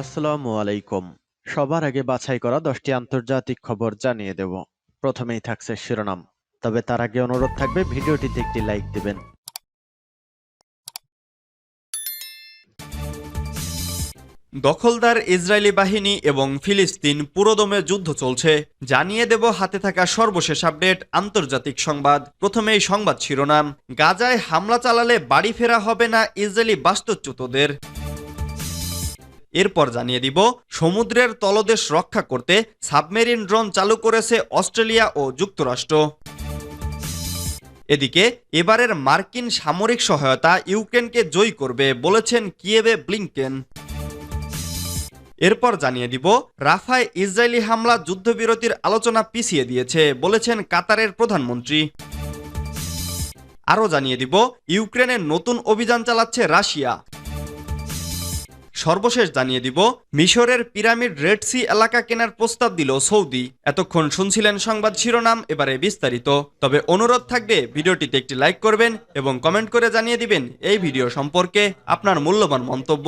আসসালামু আলাইকুম। সবার আগে বাছাই করা দশটি আন্তর্জাতিক খবর জানিয়ে দেব। প্রথমেই থাকছে শিরোনাম। তবে তার আগে অনুরোধ থাকবে, ভিডিওটিতে একটি লাইক দিবেন। দখলদার ইসরায়েলি বাহিনী এবং ফিলিস্তিন পুরোদমে যুদ্ধ চলছে। জানিয়ে দেব হাতে থাকা সর্বশেষ আপডেট, আন্তর্জাতিক সংবাদ। প্রথমেই সংবাদ শিরোনাম। গাজায় হামলা চালালে বাড়ি ফেরা হবে না ইসরায়েলি বাস্তুচ্যুতদের। এরপর জানিয়ে দিব, সমুদ্রের তলদেশ রক্ষা করতে সাবমেরিন ড্রোন চালু করেছে অস্ট্রেলিয়া ও যুক্তরাষ্ট্র। এদিকে, এবারের মার্কিন সামরিক সহায়তা ইউক্রেনকে জয়ী করবে বলেছেন কিয়েভে ব্লিংকেন। এরপর জানিয়ে দিব, রাফায় ইসরায়েলি হামলা যুদ্ধবিরতির আলোচনা পিছিয়ে দিয়েছে বলেছেন কাতারের প্রধানমন্ত্রী। আরও জানিয়ে দিব ইউক্রেনের নতুন অভিযান চালাচ্ছে রাশিয়া। সর্বশেষ জানিয়ে দিব, মিশরের পিরামিড রেড সি এলাকা কেনার প্রস্তাব দিল সৌদি। এতক্ষণ শুনছিলেন সংবাদ শিরোনাম, এবারে বিস্তারিত। তবে অনুরোধ থাকবে, ভিডিওটিতে একটি লাইক করবেন এবং কমেন্ট করে জানিয়ে দিবেন এই ভিডিও সম্পর্কে আপনার মূল্যবান মন্তব্য।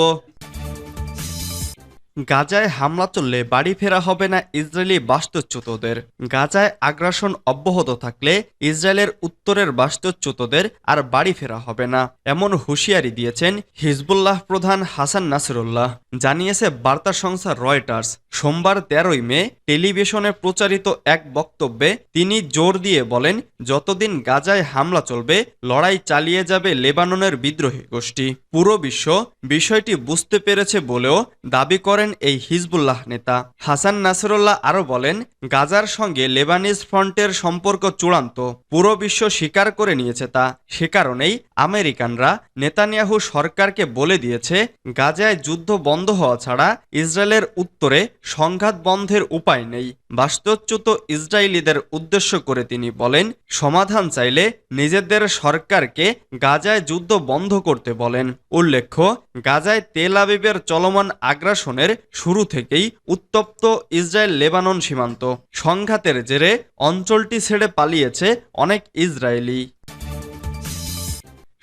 গাজায় হামলা চললে বাড়ি ফেরা হবে না ইসরায়েলি বাস্তুচ্যুতদের। গাজায় আগ্রাসন অব্যাহত থাকলে ইসরায়েলের উত্তরের বাস্তুচ্যুতদের আর বাড়ি ফেরা হবে না, এমন হুঁশিয়ারি দিয়েছেন হিজবুল্লাহ প্রধান হাসান নাসিরুল্লাহ। জানিয়েছে বার্তা সংস্থা রয়টার্স, সোমবার তেরোই মে টেলিভিশনে প্রচারিত এক বক্তব্যে তিনি জোর দিয়ে বলেন, যতদিন গাজায় হামলা চলবে, লড়াই চালিয়ে যাবে লেবাননের বিদ্রোহী গোষ্ঠী। পুরো বিশ্ব বিষয়টি বুঝতে পেরেছে বলেও দাবি করেন এই হিজবুল্লাহ নেতা। হাসান নাসরুল্লাহ আরও বলেন, গাজার সঙ্গে লেবানিজ ফ্রন্টের সম্পর্ক চূড়ান্ত, পুরো বিশ্ব স্বীকার করে নিয়েছে তা। সে কারণেই আমেরিকানরা নেতানিয়াহু সরকারকে বলে দিয়েছে, গাজায় যুদ্ধ বন্ধ হওয়া ছাড়া ইসরায়েলের উত্তরে সংঘাত বন্ধের উপায় নেই। বাস্তুচ্যুত ইসরায়েলিদের উদ্দেশ্য করে তিনি বলেন, সমাধান চাইলে নিজেদের সরকারকে গাজায় যুদ্ধ বন্ধ করতে বলেন। উল্লেখ্য, গাজায় তেল আবিবের চলমান আগ্রাসনের শুরু থেকেই উত্তপ্ত ইসরায়েল লেবানন সীমান্ত। সংঘাতের জেরে অঞ্চলটি ছেড়ে পালিয়েছে অনেক ইসরায়েলি।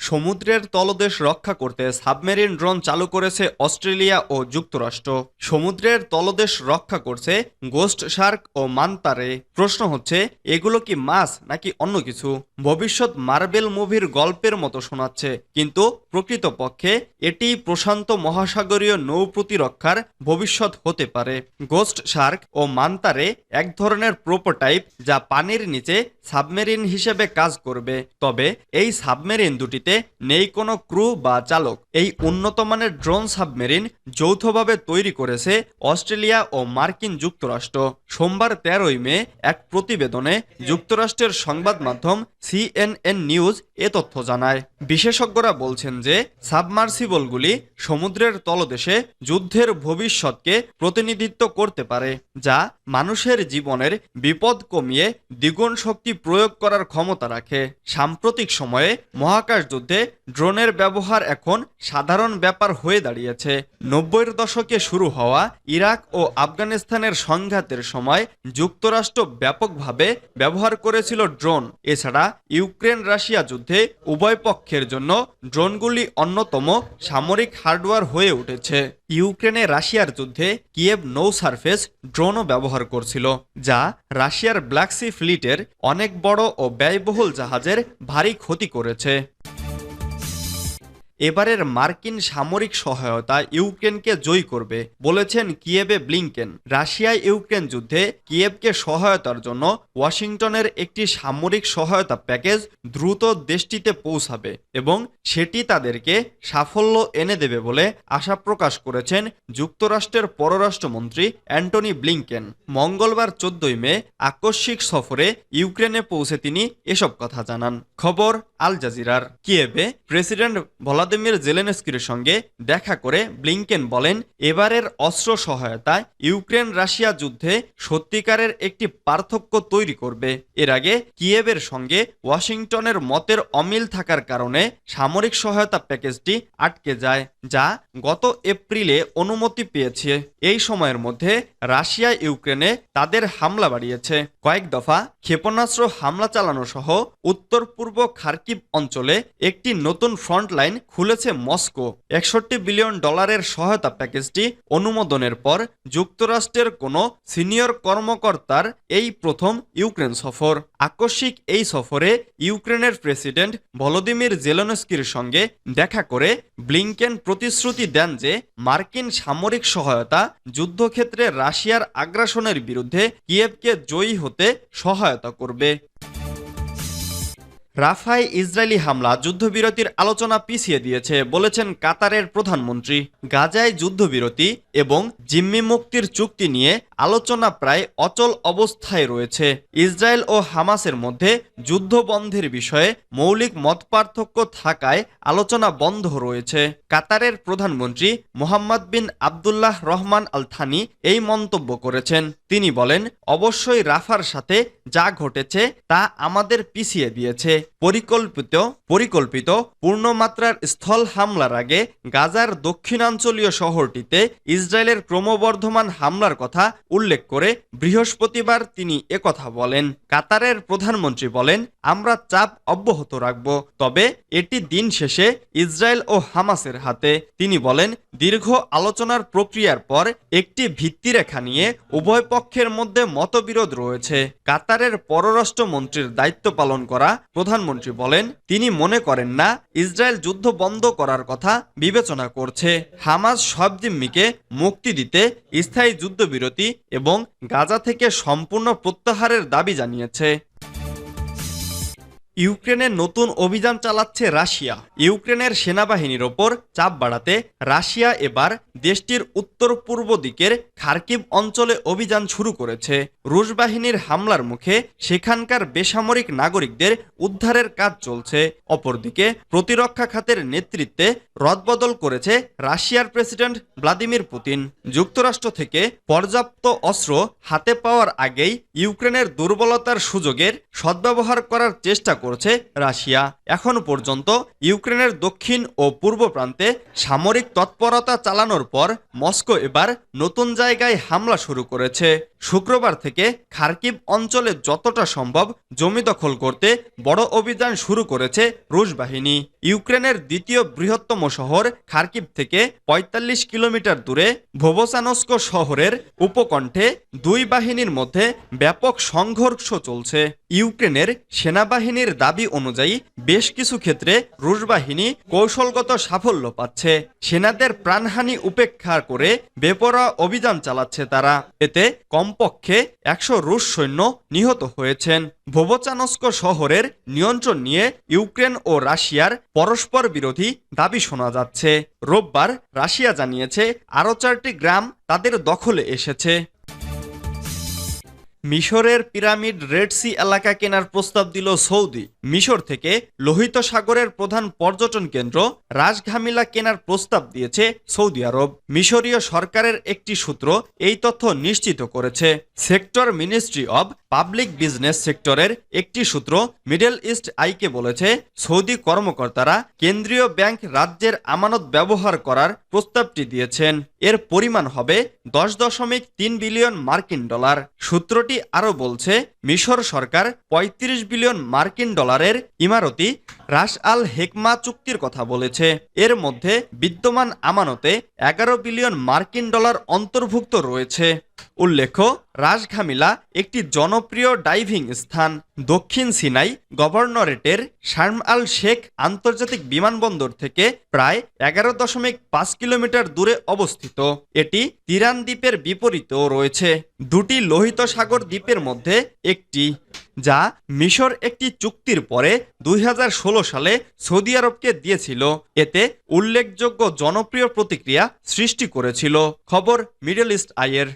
সমুদ্রের তলদেশ রক্ষা করতে সাবমেরিন ড্রোন চালু করেছে অস্ট্রেলিয়া ও যুক্তরাষ্ট্র। সমুদ্রের তলদেশ রক্ষা করছে গোস্ট শার্ক ও মান্তারে। প্রশ্ন হচ্ছে, এগুলো কি মাছ নাকি অন্য কিছু? ভবিষ্যৎ মার্বেল মুভির গল্পের মতো শোনাচ্ছে, কিন্তু প্রকৃতপক্ষে এটি প্রশান্ত মহাসাগরীয় নৌ প্রতিরক্ষার ভবিষ্যৎ হতে পারে। গোস্ট শার্ক ও মান্তারে এক ধরনের প্রোটোটাইপ যা পানির নিচে সাবমেরিন হিসেবে কাজ করবে। তবে এই সাবমেরিন দুটিতে নেই কোনো ক্রু বা চালক। এই উন্নত মানের ড্রোন সাবমেরিন যৌথভাবে তৈরি করেছে অস্ট্রেলিয়া ও মার্কিন যুক্তরাষ্ট্র। সোমবার তেরোই মে এক প্রতিবেদনে যুক্তরাষ্ট্রের সংবাদ মাধ্যম সিএনএন নিউজ এ তথ্য জানায়। বিশেষজ্ঞরা বলছেন যে, সাবমার্সিবলগুলি সমুদ্রের তলদেশে যুদ্ধের ভবিষ্যৎকে প্রতিনিধিত্ব করতে পারে, যা মানুষের জীবনের বিপদ কমিয়ে দ্বিগুণ শক্তি প্রয়োগ করার ক্ষমতা রাখে। সাম্প্রতিক সময়ে মহাকাশ যুদ্ধে ড্রোনের ব্যবহার এখন সাধারণ ব্যাপার হয়ে দাঁড়িয়েছে। নব্বইয়ের দশকে শুরু হওয়া ইরাক ও আফগানিস্তানের সংঘাতের সময় যুক্তরাষ্ট্র ব্যাপকভাবে ব্যবহার করেছিল ড্রোন। এছাড়া ইউক্রেন রাশিয়া যুদ্ধে উভয় পক্ষের জন্য ড্রোনগুলি অন্যতম সামরিক হার্ডওয়্যার হয়ে উঠেছে। ইউক্রেনে রাশিয়ার যুদ্ধে কিয়েভ নৌ সার্ফেস ড্রোনও ব্যবহার করছিল, যা রাশিয়ার ব্ল্যাক সি ফ্লিটের অনেক বড় ও ব্যয়বহুল জাহাজের ভারী ক্ষতি করেছে। এবারের মার্কিন সামরিক সহায়তা ইউক্রেনকে জয়ী করবে, বলেছেন কিয়েবে ব্লিংকেন। রাশিয়ায় ইউক্রেন যুদ্ধে কিয়েভকে সহায়তার জন্য ওয়াশিংটনের একটি সামরিক সহায়তা প্যাকেজ দ্রুত দেশটিতে পৌঁছাবে এবং সেটি তাদেরকে সাফল্য এনে দেবে বলে আশা প্রকাশ করেছেন যুক্তরাষ্ট্রের পররাষ্ট্রমন্ত্রী অ্যান্টনি ব্লিংকেন। মঙ্গলবার চোদ্দই মে আকস্মিক সফরে ইউক্রেনে পৌঁছে তিনি এসব কথা জানান। খবর আল জাজিরার। কিয়েভে প্রেসিডেন্ট ভলাদিমির জেলেনস্কির সঙ্গে দেখা করে ব্লিংকেন বলেন, এবারের অস্ত্র সহায়তায় ইউক্রেন রাশিয়া যুদ্ধে সত্যিকারের একটি পার্থক্য তৈরি করবে। এর আগে কিয়েভের সঙ্গে ওয়াশিংটনের মতের অমিল থাকার কারণে সামরিক সহায়তা প্যাকেজটি আটকে যায়, যা গত এপ্রিলে অনুমতি পেয়েছে। এই সময়ের মধ্যে রাশিয়া ইউক্রেনে তাদের হামলা বাড়িয়েছে। কয়েক দফা ক্ষেপণাস্ত্র হামলা চালানো সহ উত্তর পূর্ব খার্কিব অঞ্চলে একটি নতুন ফ্রন্ট লাইন খুলেছে মস্কো। একষট্টি বিলিয়ন ডলারের সহায়তা প্যাকেজটি অনুমোদনের পর যুক্তরাষ্ট্রের কোনো সিনিয়র কর্মকর্তার এই প্রথম ইউক্রেন সফর। আকস্মিক এই সফরে ইউক্রেনের প্রেসিডেন্ট ভলোদিমির জেলেনস্কির সঙ্গে দেখা করে ব্লিংকেন প্রতিশ্রুতি দেন যে মার্কিন সামরিক সহায়তা যুদ্ধক্ষেত্রে রাশিয়ার আগ্রাসনের বিরুদ্ধে কিয়েভকে জয়ী হতে সহায়তা করবে। রাফায় ইসরায়েলি হামলা, যুদ্ধবিরতির আলোচনা পিছিয়ে দিয়েছে, বলেছেন কাতারের প্রধানমন্ত্রী। গাজায় যুদ্ধবিরতি এবং জিম্মি মুক্তির চুক্তি নিয়ে আলোচনা প্রায় অচল অবস্থায় রয়েছে। ইসরায়েল ও হামাসের মধ্যে যুদ্ধ বন্ধের বিষয়ে মৌলিক মতপার্থক্য থাকায় আলোচনা বন্ধ রয়েছে। কাতারের প্রধানমন্ত্রী Mohammed bin Abdullah Rahman Al Thani এই মন্তব্য করেছেন। তিনি বলেন, অবশ্যই রাফার সাথে যা ঘটেছে তা আমাদের পিছিয়ে দিয়েছে। পরিকল্পিত পরিকল্পিত পূর্ণমাত্রার স্থল হামলার আগে গাজার দক্ষিণাঞ্চলীয় শহরটিতে ইসরায়েলের ক্রমবর্ধমান হামলার কথা উল্লেখ করে বৃহস্পতিবার তিনি একথা বলেন। কাতারের প্রধানমন্ত্রী বলেন, আমরা চাপ অব্যাহত রাখব, তবে এটি দিন শেষে ইসরায়েল ও হামাসের হাতে। তিনি বলেন, দীর্ঘ আলোচনার প্রক্রিয়ার পর একটি ভিত্তিরেখা নিয়ে উভয় পক্ষের মধ্যে মতবিরোধ রয়েছে। কাতারের পররাষ্ট্রমন্ত্রীর দায়িত্ব পালন করা, প্রধানমন্ত্রী বলেন, তিনি মনে করেন না, ইসরায়েল যুদ্ধ বন্ধ করার কথা বিবেচনা করছে। হামাস সব জিম্মিকে মুক্তি দিতে স্থায়ী যুদ্ধবিরতি এবং গাজা থেকে সম্পূর্ণ প্রত্যাহারের দাবি জানিয়েছে। ইউক্রেনে নতুন অভিযান চালাচ্ছে রাশিয়া। ইউক্রেনের সেনাবাহিনীর ওপর চাপ বাড়াতে রাশিয়া এবার দেশটির উত্তর পূর্ব দিকের খার্কিব অঞ্চলে অভিযান শুরু করেছে। রুশ বাহিনীর হামলার মুখে সেখানকার বেসামরিক নাগরিকদের উদ্ধারের কাজ চলছে। অপরদিকে প্রতিরক্ষা খাতের নেতৃত্বে রদবদল করেছে রাশিয়ার প্রেসিডেন্ট ভ্লাদিমির পুতিন। যুক্তরাষ্ট্র থেকে পর্যাপ্ত অস্ত্র হাতে পাওয়ার আগেই ইউক্রেনের দুর্বলতার সুযোগের সদ্ব্যবহার করার চেষ্টা করছে রাশিয়া। এখন পর্যন্ত ইউক্রেনের দক্ষিণ ও পূর্ব প্রান্তে সামরিক তৎপরতা চালানোর পর মস্কো এবার নতুন জায়গায় হামলা শুরু করেছে। শুক্রবার থেকে খার্কিভ অঞ্চলে যতটা সম্ভব জমি দখল করতে বড় অভিযান শুরু করেছে রুশ বাহিনী। ইউক্রেনের দ্বিতীয় বৃহত্তম শহর খার্কিভ থেকে ৪৫ কিলোমিটার দূরে ভোবোসানস্কো শহরের উপকণ্ঠে দুই বাহিনীর মধ্যে ব্যাপক সংঘর্ষ চলছে। ইউক্রেনের সেনাবাহিনীর দাবি অনুযায়ী বেশ কিছু ক্ষেত্রে রুশ বাহিনী কৌশলগত সাফল্য পাচ্ছে। সেনাদের প্রাণহানি উপেক্ষা করে বেপরোয়া অভিযান চালাচ্ছে তারা। এতে কমপক্ষে একশো রুশ সৈন্য নিহত হয়েছেন। ভোবচানস্ক শহরের নিয়ন্ত্রণ নিয়ে ইউক্রেন ও রাশিয়ার পরস্পর বিরোধী দাবি শোনা যাচ্ছে। রোববার রাশিয়া জানিয়েছে, আরও চারটি গ্রাম তাদের দখলে এসেছে। মিশরের পিরামিড রেড সি এলাকা কেনার প্রস্তাব দিল সৌদি। মিশর থেকে লোহিত সাগরের প্রধান পর্যটন কেন্দ্র রাজঘামিলা কেনার প্রস্তাব দিয়েছে সৌদি আরব। মিশরীয় সরকারের একটি সূত্র এই তথ্য নিশ্চিত করেছে। Sector ministry of public business সেক্টরের একটি সূত্র মিডল ইস্ট আইকে বলেছে, সৌদি কর্মকর্তারা কেন্দ্রীয় ব্যাংক রাজ্যের আমানত ব্যবহার করার প্রস্তাবটি দিয়েছেন। এর পরিমাণ হবে দশ দশমিক তিন বিলিয়ন মার্কিন ডলার। সূত্রটি আরও বলছে, মিশর সরকার ৩৫ বিলিয়ন মার্কিন ডলারের ইমারতি রাস আল হেকমা চুক্তির কথা বলেছে। এর মধ্যে বিদ্যমান আমানতে এগারো বিলিয়ন মার্কিন ডলার অন্তর্ভুক্ত রয়েছে। উল্লেখ্য, রাজঘামিলা একটি জনপ্রিয় ডাইভিং স্থান। দক্ষিণ সিনাই গভর্নরেটের শার্ম আল শেখ আন্তর্জাতিক বিমানবন্দর থেকে প্রায় এগারো দশমিক পাঁচ কিলোমিটার দূরে অবস্থিত। এটি তিরান দ্বীপের বিপরীতেও রয়েছে। দুটি লোহিত সাগর দ্বীপের মধ্যে একটি, যা মিশর একটি চুক্তির পরে দুই হাজার ষোলো সালে সৌদি আরবকে দিয়েছিল। এতে উল্লেখযোগ্য জনপ্রিয় প্রতিক্রিয়া সৃষ্টি করেছিল। খবর মিডল ইস্ট আইয়ের।